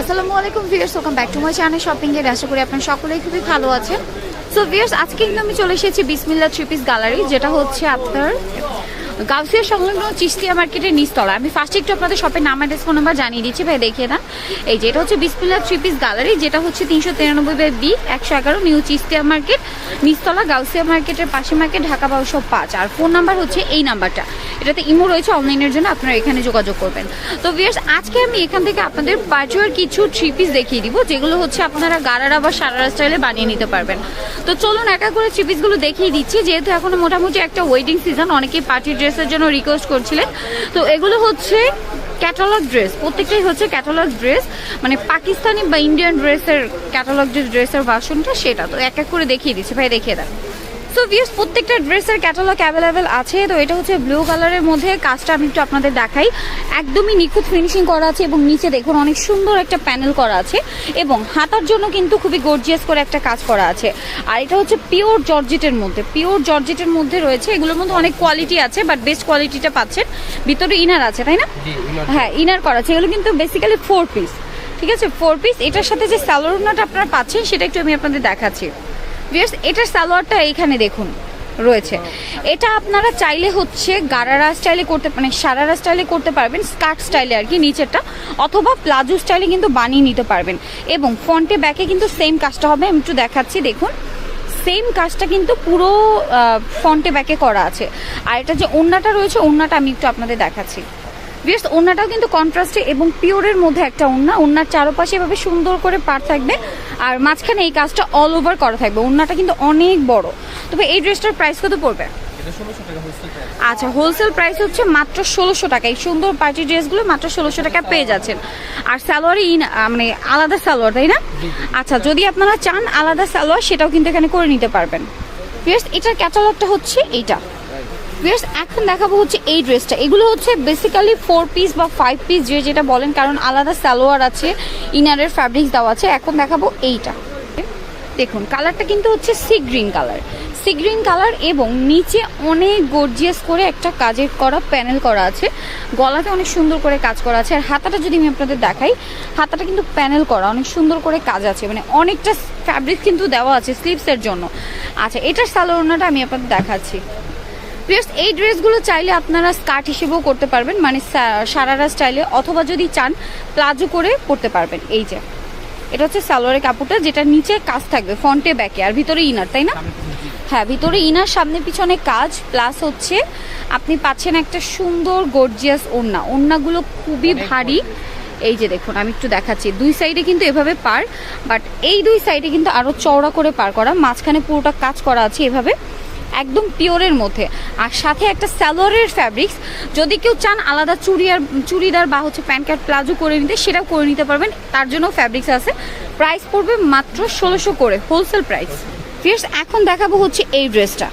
আসসালামু আলাইকুম viewers welcome back to my channel আশা করি আপনারা সকলেই খুবই ভালো আছেন। সো ভিউয়ার্স, আজকে কিন্তু আমি চলে এসেছি বিসমিল্লা থ্রি পিস গ্যালারি যেটা হচ্ছে আপনার গাউসিয়া সংলগ্ন চিস্তিয়া মার্কেটের নিচতলা। আমি ফার্স্টে একটু আপনাদের শপের নাম অ্যাড্রেস ফোন নাম্বার জানিয়ে দিচ্ছি, ভাই, দেখিয়ে দেন। এই যে, এটা হচ্ছে বিসমিল্লা থ্রি পিস গ্যালারি যেটা হচ্ছে তিনশো তিরানব্বই বাই বি একশো এগারো নিউ চিস্তিয়া মার্কেট নিচতলা, গাউসিয়া মার্কেটের পাশে মার্কেট ঢাকা বারোশো পাঁচ। আর ফোন নাম্বার হচ্ছে এই নাম্বারটা এটাতে ইমো রয়েছে অনলাইনের জন্য আপনারা এখানে যোগাযোগ করবেন। তো ভিয়ার্স আজকে আমি এখান থেকে আপনাদের পাঁচুয়ার কিছু থ্রি পিস দেখিয়ে দিব, যেগুলো হচ্ছে আপনারা গারারা বা সারারা স্টাইলে বানিয়ে নিতে পারবেন। তো চলুন একা করে চিপিসগুলো পিসগুলো দেখিয়ে দিচ্ছি। যেহেতু এখনও মোটামুটি একটা ওয়েডিং সিজন অনেকেই পার্টি ড্রেসের জন্য রিকোয়েস্ট করছিলেন। তো এগুলো হচ্ছে ক্যাটালগ ড্রেস প্রত্যেকটাই হচ্ছে ক্যাটালগ ড্রেস মানে পাকিস্তানি বা ইন্ডিয়ান ড্রেসের ক্যাটালগ যে ড্রেসের বাসনটা সেটা। তো এক এক করে দেখিয়ে দিচ্ছি। ভাই, দেখিয়ে দেন। সো ভিউস প্রত্যেকটা ড্রেসের ক্যাটালগ অ্যাভেলেবেল আছে। তো এটা হচ্ছে ব্লু কালারের মধ্যে। কাজটা আমি একটু আপনাদের দেখাই। একদমই নিখুঁত ফিনিশিং করা আছে এবং নিচে দেখুন অনেক সুন্দর একটা প্যানেল করা আছে এবং হাতার জন্য কিন্তু খুবই গর্জিয়াস করে একটা কাজ করা আছে। আর এটা হচ্ছে পিওর জর্জেটের মধ্যে। পিওর জর্জেটের মধ্যে রয়েছে। এগুলোর মধ্যে অনেক কোয়ালিটি আছে বাট বেস্ট কোয়ালিটিটা পাচ্ছেন। ভিতরে ইনার আছে তাই না? হ্যাঁ ইনার করা আছে। এগুলো কিন্তু বেসিক্যালি ফোর পিস ঠিক আছে? ফোর পিস এটার সাথে যে স্যালোরনাটা আপনারা পাচ্ছেন সেটা একটু আমি আপনাদের দেখাচ্ছি। এটার সালোয়ারটা এইখানে দেখুন, রয়েছে। এটা আপনারা চাইলে হচ্ছে গারারা স্টাইলে করতে মানে সারারা স্টাইলে করতে পারবেন, স্কার্ট স্টাইলে আর কি নিচেরটা, অথবা প্লাজো স্টাইলে কিন্তু বানিয়ে নিতে পারবেন। এবং ফ্রন্টে ব্যাকে কিন্তু সেম কাজটা হবে, আমি একটু দেখাচ্ছি, দেখুন। সেম কাজটা কিন্তু পুরো ফ্রন্টে ব্যাকে করা আছে। আর এটা যে ওন্নাটা রয়েছে ওন্নাটা আমি একটু আপনাদের দেখাচ্ছি। বিয়ার্স ওন্নাটাও কিন্তু কন্ট্রাস্টে এবং পিওরের মধ্যে একটা ওন্না ওন্নার চারপাশে এভাবে সুন্দর করে পার থাকবে আর মাঝখানে এই কাজটা অল ওভার করা থাকবে। ওন্নাটা কিন্তু অনেক বড়। তবে এই ড্রেসটার প্রাইস কত পড়বে? আচ্ছা হোলসেল প্রাইস হচ্ছে মাত্র ষোলোশো টাকা। এই সুন্দর পার্টি ড্রেসগুলো মাত্র ষোলোশো টাকা পেয়ে যাচ্ছেন। আর স্যালোয়ার ইন মানে আলাদা সালোয়ার তাই না? আচ্ছা যদি আপনারা চান আলাদা সালোয়ার সেটাও কিন্তু এখানে করে নিতে পারবেন। এটার ক্যাটালগটা হচ্ছে এইটা। এখন দেখাবো হচ্ছে এই ড্রেসটা এগুলো হচ্ছে বেসিক্যালি ফোর পিস বা ফাইভ পিস যে যেটা বলেন, কারণ আলাদা সালোয়ার আছে ইনারের ফ্যাব্রিক্স দেওয়া আছে। এখন দেখাবো এইটা। দেখুন কালারটা কিন্তু হচ্ছে sea green colour sea green colour এবং নিচে অনেক গর্জিয়াস করে একটা কাজের করা প্যানেল করা আছে। গলাতে অনেক সুন্দর করে কাজ করা আছে। আর হাতাটা যদি আমি আপনাদের দেখাই, হাতাটা কিন্তু প্যানেল করা, অনেক সুন্দর করে কাজ আছে। মানে অনেকটা ফ্যাব্রিক কিন্তু দেওয়া আছে স্লিভসের জন্য। আচ্ছা এটার সালোয়ারনাটা আমি আপনাদের দেখাচ্ছি। প্লাস এই ড্রেসগুলো চাইলে আপনারা স্কার্ট হিসেবেও করতে পারবেন মানে সারারা স্টাইলে অথবা যদি চান প্লাজো করে পরতে পারবেন। এই যে এটা হচ্ছে সালোয়ারের কাপড়টা যেটা নিচে কাজ থাকবে ফ্রন্টে ব্যাকে আর ভিতরে ইনার তাই না? হ্যাঁ ভিতরে ইনার সামনে পিছনে কাজ প্লাস হচ্ছে আপনি পাচ্ছেন একটা সুন্দর গর্জিয়াস ওড়না। ওড়নাগুলো খুবই ভারী। এই যে দেখুন আমি একটু দেখাচ্ছি। দুই সাইডে কিন্তু এভাবে পার বাট এই দুই সাইডে কিন্তু আরও চওড়া করে পার করা। মাঝখানে পুরোটা কাজ করা আছে এভাবে। একদম পিওরের মধ্যে। আর সাথে একটা স্যালোয়ারের ফ্যাব্রিক্স। যদি কেউ চান আলাদা চুড়ি আর চুড়িদার বা হচ্ছে প্যান্ট কার্ড প্লাজো করে নিতে, সেটাও করে নিতে পারবেন। তার জন্য ফ্যাব্রিক্স আছে। প্রাইস পড়বে মাত্র ষোলোশো করে হোলসেল প্রাইস ফিয়ার্স এখন দেখাবো হচ্ছে এই ড্রেসটা।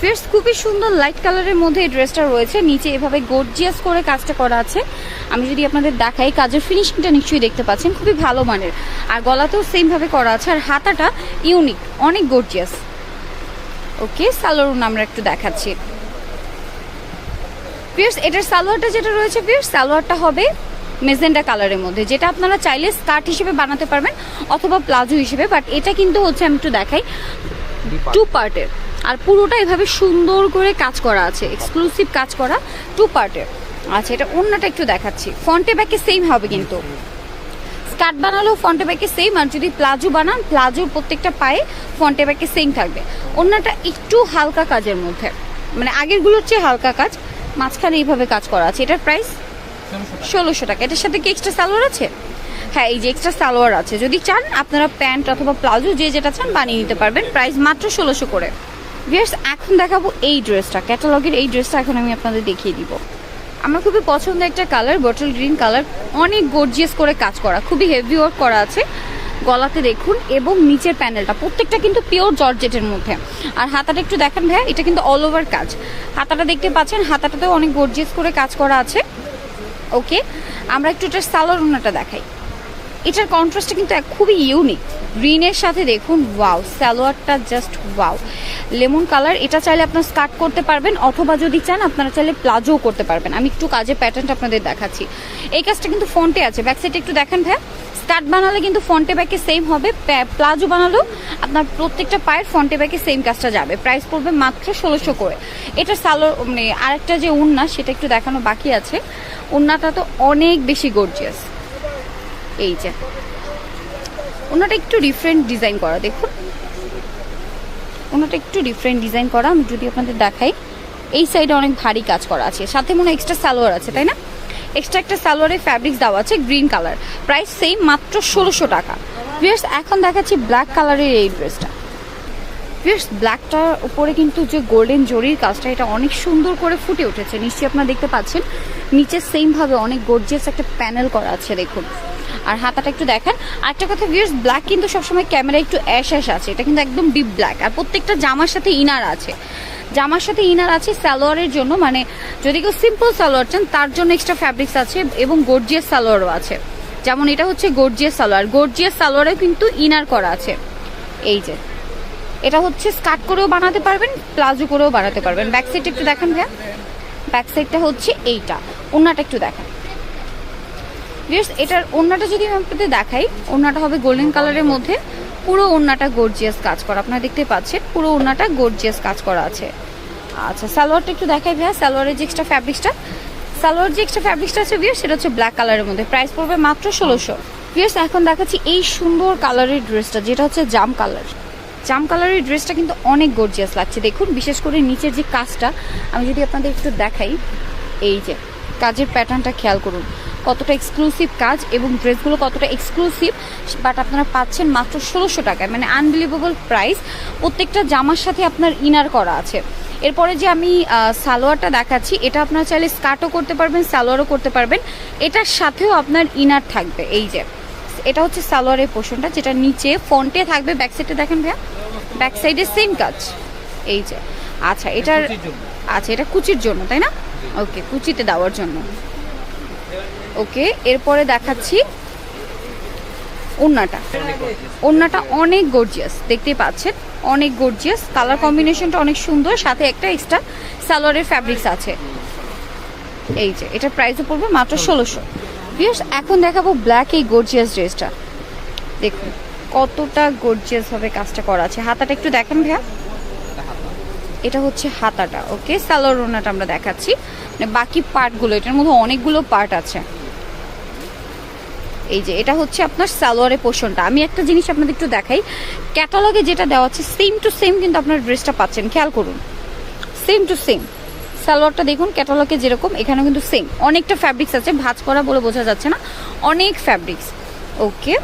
ফিয়ার্স খুবই সুন্দর লাইট কালারের মধ্যে এই ড্রেসটা রয়েছে। নিচে এভাবে গর্জিয়াস করে কাজটা করা আছে। আমি যদি আপনাদের দেখাই, কাজের ফিনিশিংটা নিশ্চয়ই দেখতে পাচ্ছেন। খুবই ভালো মানের। আর গলাতেও সেমভাবে করা আছে। আর হাতাটা ইউনিক অনেক গর্জিয়াস ওকে সালোয়ার আমরা একটু দেখাচ্ছি। পিয়ার্স এটার সালোয়ারটা যেটা রয়েছে পিয়ার্স সালোয়ারটা হবে মেজেন্ডা কালারের মধ্যে যেটা আপনারা চাইলে স্কার্ট হিসেবে বানাতে পারবেন অথবা প্লাজো হিসেবে বাট এটা কিন্তু হচ্ছে আমি একটু দেখাই টু পার্টের আর পুরোটা এভাবে সুন্দর করে কাজ করা আছে এক্সক্লুসিভ কাজ করা টু পার্টের আচ্ছা এটা অন্যটা একটু দেখাচ্ছি। ফ্রন্টে ব্যাকে সেম হবে কিন্তু। স্কার্ট বানালেও ফ্রন্টে ব্যাকে সেম আর যদি প্লাজো বানান প্লাজোর প্রত্যেকটা পায়ে ফ্রন্টে ব্যাকে সেম থাকবে। অন্যটা একটু হালকা কাজের মধ্যে। মানে আগেরগুলোর চেয়ে হালকা কাজ মাঝখানে এইভাবে কাজ করা আছে। এটার প্রাইস ষোলোশো টাকা। এটার সাথে কি এক্সট্রা সালোয়ার আছে? হ্যাঁ এই যে এক্সট্রা সালোয়ার আছে। যদি চান আপনারা প্যান্ট অথবা প্লাজো যে যেটা চান বানিয়ে নিতে পারবেন। প্রাইস মাত্র ষোলোশো করে। ভিয়ার্স এখন দেখাবো এই ড্রেসটা ক্যাটালগের এই ড্রেসটা এখন আমি আপনাদের দেখিয়ে দিব। আমার খুবই পছন্দের একটা কালার বটল গ্রিন কালার অনেক গর্জিয়াস করে কাজ করা, খুবই হেভি ওয়ার্ক করা আছে। গলাতে দেখুন এবং নিচের প্যানেলটা প্রত্যেকটা কিন্তু পিওর জর্জেটের মধ্যে। আর হাতাটা একটু দেখেন ভাই এটা কিন্তু অল ওভার কাজ। হাতাটা দেখতে পাচ্ছেন, হাতাটাতেও অনেক গর্জিয়াস করে কাজ করা আছে। ওকে আমরা একটু এটার সালোর ওনাটা দেখাই। এটার কন্ট্রাস্টটা কিন্তু খুবই ইউনিক গ্রিনের সাথে দেখুন ওয়াও সালোয়ারটা জাস্ট ওয়াও লেমন কালার, এটা চাইলে আপনার স্কার্ট করতে পারবেন, অথবা যদি চান, আপনারা চাইলে প্লাজোও করতে পারবেন। আমি একটু কাজের প্যাটার্নটা আপনাদের দেখাচ্ছি। এই কাজটা কিন্তু ফ্রন্টে আছে। ব্যাক সাইডে একটু দেখেন ভাই স্কার্ট বানালে কিন্তু ফ্রন্টে ব্যাকে সেম হবে। প্লাজো বানালেও আপনার প্রত্যেকটা পায়ের ফ্রন্টে ব্যাকে সেম কাজটা যাবে। প্রাইস পড়বে মাত্র ষোলোশো করে। এটা সালোয়ার মানে আরেকটা যে উন্না, সেটা একটু দেখানো বাকি আছে। উন্নাটা তো অনেক বেশি গর্জিয়াস এই যে। ওনাটা একটু ডিফারেন্ট ডিজাইন করা, দেখুন। ওনাটা একটু ডিফারেন্ট ডিজাইন করা, আমি যদি আপনাদের দেখাই। এই সাইডে অনেক ভারী কাজ করা আছে। সাথে মনে এক্সট্রা সালোয়ার আছে, তাই না? এক্সট্রা একটা সালোয়ারের ফ্যাব্রিক্স দেওয়া আছে গ্রিন কালার প্রাইস সেম মাত্র ষোলোশো টাকা। ভিয়ার্স এখন দেখাচ্ছি ব্ল্যাক কালারের এই ড্রেসটা ভিয়ার্স ব্ল্যাকটার উপরে কিন্তু যে গোল্ডেন জরির কাজটা, এটা অনেক সুন্দর করে ফুটে উঠেছে। নিশ্চয়ই আপনারা দেখতে পাচ্ছেন। নিচে সেমভাবে অনেক গর্জিয়াস একটা প্যানেল করা আছে, দেখুন। আর হাতাটা একটু দেখেন। আরেকটা কথা ভিয়ার্স ব্ল্যাক কিন্তু সবসময় ক্যামেরা একটু অ্যাশ অ্যাশ আছে। এটা কিন্তু একদম ডিপ ব্ল্যাক আর প্রত্যেকটা জামার সাথে ইনার আছে। জামার সাথে ইনার আছে সালোয়ারের জন্য মানে যদি কেউ সিম্পল সালোয়ার চান, তার জন্য এক্সট্রা ফ্যাব্রিক্স আছে এবং গর্জিয়াস সালোয়ারও আছে। যেমন এটা হচ্ছে গর্জিয়াস সালোয়ার। গর্জিয়াস সালোয়ারেও কিন্তু ইনার করা আছে। এই যে। এটা হচ্ছে স্কার্ট করেও বানাতে পারবেন, প্লাজো করেও বানাতে পারবেন। ব্যাক সাইডটা একটু দেখেন ভাইয়া। ব্যাক সাইডটা হচ্ছে এইটা। ওনাটা একটু দেখেন। ভিউয়ার্স এটার ওড়নাটা যদি আমি আপনাদের দেখাই, ওড়নাটা হবে গোল্ডেন কালারের মধ্যে। পুরো ওড়নাটা গর্জিয়াস কাজ করা। আপনারা দেখতে পাচ্ছেন, পুরো ওড়নাটা গর্জিয়াস কাজ করা আছে। আচ্ছা সালোয়ারটা একটু দেখাই ভাইয়া, সালোয়ারের যে এক্সট্রা ফ্যাব্রিক্সটা সালোয়ার যে এক্সট্রা ফ্যাব্রিক্সটা আছে ভিউয়ার্স সেটা হচ্ছে ব্ল্যাক কালারের মধ্যে। প্রাইস পড়বে মাত্র ষোলোশো। ভিউয়ার্স এখন দেখাচ্ছি এই সুন্দর কালারের ড্রেসটা যেটা হচ্ছে জাম কালার জাম কালারের ড্রেসটা কিন্তু অনেক গর্জিয়াস লাগছে। দেখুন, বিশেষ করে নিচের যে কাজটা, আমি যদি আপনাদের একটু দেখাই, এই যে, কাজের প্যাটার্নটা খেয়াল করুন। কতটা এক্সক্লুসিভ কাজ এবং ড্রেসগুলো কতটা এক্সক্লুসিভ বাট আপনারা পাচ্ছেন মাত্র ষোলোশো টাকায়। মানে আনবিলিভেবল প্রাইস প্রত্যেকটা জামার সাথে আপনার ইনার করা আছে। এরপরে যে আমি সালোয়ারটা দেখাচ্ছি এটা আপনারা চাইলে স্কার্টও করতে পারবেন সালোয়ারও করতে পারবেন। এটার সাথেও আপনার ইনার থাকবে এই যে। এটা হচ্ছে সালোয়ারের পোর্শনটা যেটা নিচে ফ্রন্টে থাকবে ব্যাক সাইডে দেখেন ভাইয়া। ব্যাক সাইডে সেম কাজ। এই যে। আচ্ছা এটার আচ্ছা এটা কুচির জন্য তাই না? ওকে কুচিতে দেওয়ার জন্য। ওকে, এরপরে দেখাচ্ছি ওড়নাটা। ওড়নাটা অনেক গর্জিয়াস দেখতেই পাচ্ছেন? অনেক গর্জিয়াস কালার কম্বিনেশনটা অনেক সুন্দর, সাথে একটা এক্সট্রা সালোয়ারের ফ্যাব্রিক্স আছে। এই যে, এটা প্রাইসও পড়বে মাত্র ষোলোশো। বিয়ার্স এখন দেখাবো ব্ল্যাক এই গর্জিয়াস ড্রেসটা দেখুন, কতটা গর্জিয়াস ভাবে কাজটা করা আছে। হাতাটা একটু দেখেন ভাইয়া। এটা হচ্ছে হাতাটা, ওকে? সালোয়ার ওনাটা আমরা দেখাচ্ছি। মানে বাকি পার্টগুলো এটার মধ্যে অনেকগুলো পার্ট আছে। এই যে এটা হচ্ছে আপনার সালোয়ারের পোর্শনটা আমি একটা জিনিস আপনাদের একটু দেখাই। ক্যাটালগে যেটা দেওয়া আছে সেম টু সেম কিন্তু আপনার ড্রেসটা পাচ্ছেন। খেয়াল করুন। সেম টু সেম সালোয়ারটা দেখুন ক্যাটালগে যেরকম এখানেও কিন্তু সেম অনেকটা ফ্যাব্রিক্স আছে ভাজ করা বলে বোঝা যাচ্ছে না। অনেক ফ্যাব্রিক্স ওকে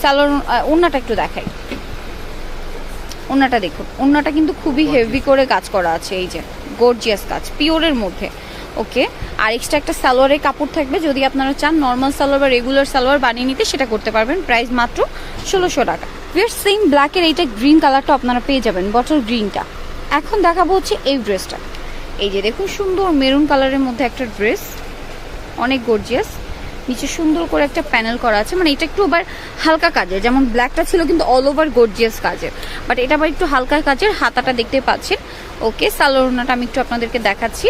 সালোয়ার ওড়নাটা একটু দেখাই। ওড়নাটা দেখুন। ওড়নাটা কিন্তু খুবই হেভি করে কাজ করা আছে এই যে। গর্জিয়াস কাজ পিওরের মধ্যে। ওকে। আর এক্সট্রা একটা সালোয়ারের কাপড় থাকবে, যদি আপনারা চান নর্মাল সালোয়ার বা রেগুলার সালোয়ার বানিয়ে নিতে, সেটা করতে পারবেন। প্রাইস মাত্র ষোলোশো টাকা। ভিয়ার সেম ব্ল্যাকের এইটা গ্রিন কালারটা আপনারা পেয়ে যাবেন বটল গ্রিনটা এখন দেখাবো হচ্ছে এই ড্রেসটা এই যে দেখুন, সুন্দর মেরুন কালারের মধ্যে একটা ড্রেস অনেক গর্জিয়াস নিচে সুন্দর করে একটা প্যানেল করা আছে। মানে এটা একটু আবার হালকা কাজের, যেমন ব্ল্যাকটা ছিল কিন্তু অল ওভার গর্জিয়াস কাজের। বাট এটা আবার একটু হালকা কাজের, হাতাটা দেখতে পাচ্ছেন। ওকে সালোয়ারনাটা আমি একটু আপনাদেরকে দেখাচ্ছি।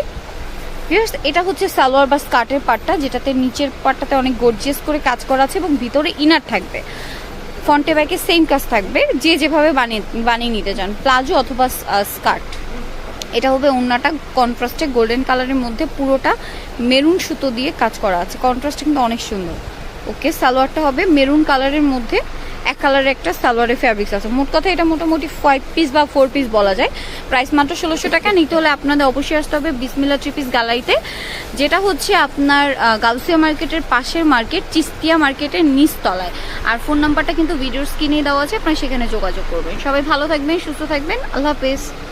এটা হচ্ছে সালোয়ার বা স্কার্টের পার্টটা যেটাতে নিচের পার্টটাতে অনেক গর্জিয়াস করে কাজ করা আছে এবং ভিতরে ইনার থাকবে। ফ্রন্টে ব্যাকে সেম কাজ থাকবে, যে যেভাবে বানিয়ে বানিয়ে নিতে চান, প্লাজো অথবা স্কার্ট। এটা হবে ওড়নাটা কন্ট্রাস্টে গোল্ডেন কালারের মধ্যে পুরোটা মেরুন সুতো দিয়ে কাজ করা আছে। কন্ট্রাস্টটা কিন্তু অনেক সুন্দর। ওকে সালোয়ারটা হবে মেরুন কালারের মধ্যে কালারের একটা সালোয়ারের ফ্যাব্রিক্স আছে। মোট কথা এটা মোটামুটি ফাইভ পিস বা ফোর পিস বলা যায়। প্রাইস মাত্র ষোলোশো টাকা, নিতে হলে আপনাদের অবশ্যই আসতে হবে বিসমিল্লা থ্রি পিস গালাইতে। যেটা হচ্ছে আপনার গাউসিয়া মার্কেটের পাশের মার্কেট, চিস্তিয়া মার্কেটের নিচতলায়। আর ফোন নাম্বারটা কিন্তু ভিডিওর স্ক্রিনে দেওয়া আছে, আপনারা সেখানে যোগাযোগ করবেন। সবাই ভালো থাকবেন, সুস্থ থাকবেন। আল্লাহ হাফেজ।